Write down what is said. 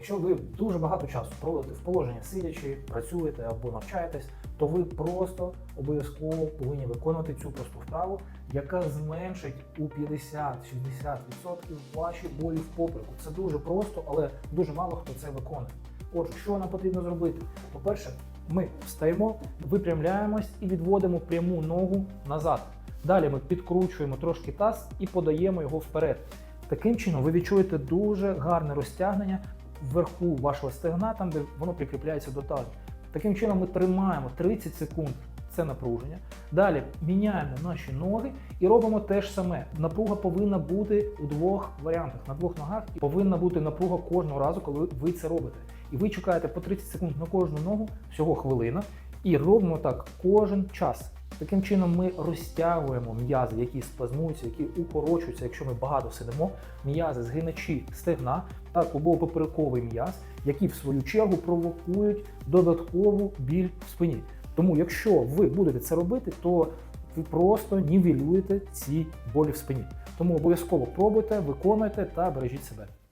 Якщо ви дуже багато часу проводите в положенні сидячи, працюєте або навчаєтесь, то ви просто обов'язково повинні виконувати цю просту вправу, яка зменшить у 50-60% ваші болі в попереку. Це дуже просто, але дуже мало хто це виконує. Отже, що нам потрібно зробити? По-перше, ми встаємо, випрямляємось і відводимо пряму ногу назад. Далі ми підкручуємо трошки таз і подаємо його вперед. Таким чином ви відчуєте дуже гарне розтягнення вверху вашого стегна, там де воно прикріпляється до тазу. Таким чином ми тримаємо 30 секунд це напруження. Далі міняємо наші ноги і робимо те ж саме. Напруга повинна бути у двох варіантах. На двох ногах і повинна бути напруга кожного разу, коли ви це робите. І ви чекаєте по 30 секунд на кожну ногу, всього хвилина, і робимо так кожен час. Таким чином ми розтягуємо м'язи, які спазмуються, які укорочуються, якщо ми багато сидимо, м'язи згиначі стегна та клубово-поперековий м'яз, які в свою чергу провокують додаткову біль в спині. Тому, якщо ви будете це робити, то ви просто нівелюєте ці болі в спині. Тому обов'язково пробуйте, виконуйте та бережіть себе.